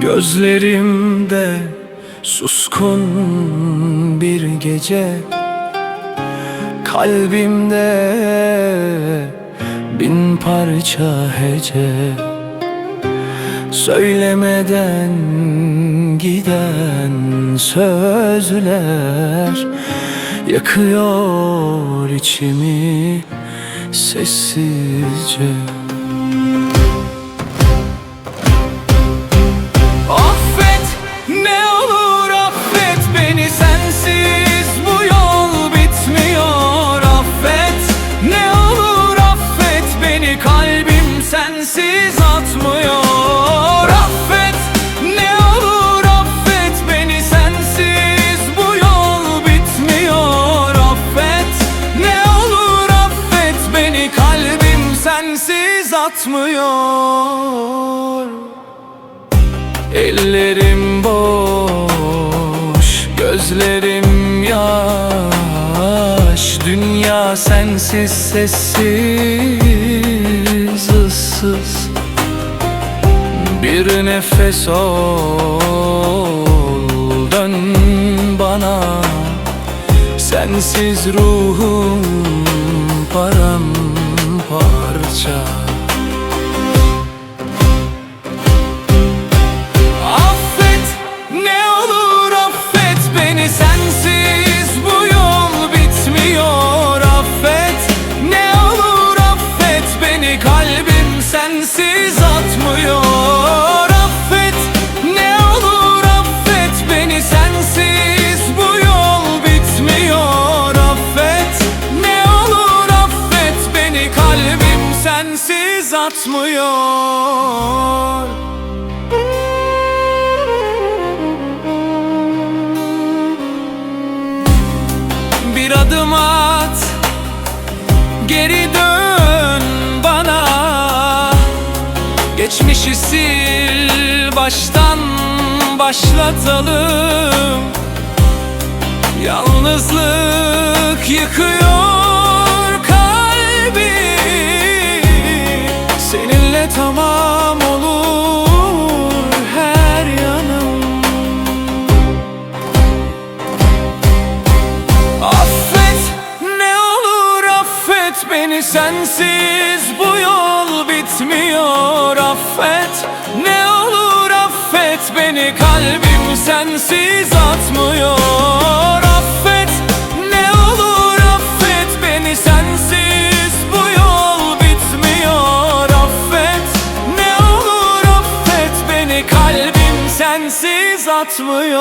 Gözlerimde suskun bir gece Kalbimde bin parça hece. Söylemeden giden sözler Yakıyor içimi sessizce sensiz atmıyor. Affet ne olur affet beni sensiz bu yol bitmiyor. Affet ne olur affet beni kalbim sensiz atmıyor. Ellerim boş, gözlerim yaş. Dünya sensiz sessiz, ıssız Bir nefes ol, dön bana. Sensiz ruhum paramparça sensiz atmıyor. Bir adım at Geri dön bana. Geçmişi sil baştan başlatalım. Yalnızlık yıkıyor Tamam olur her yanım. Affet ne olur affet beni sensiz bu yol bitmiyor. Affet ne olur affet beni kalbim sensiz atmıyor sensiz atmıyor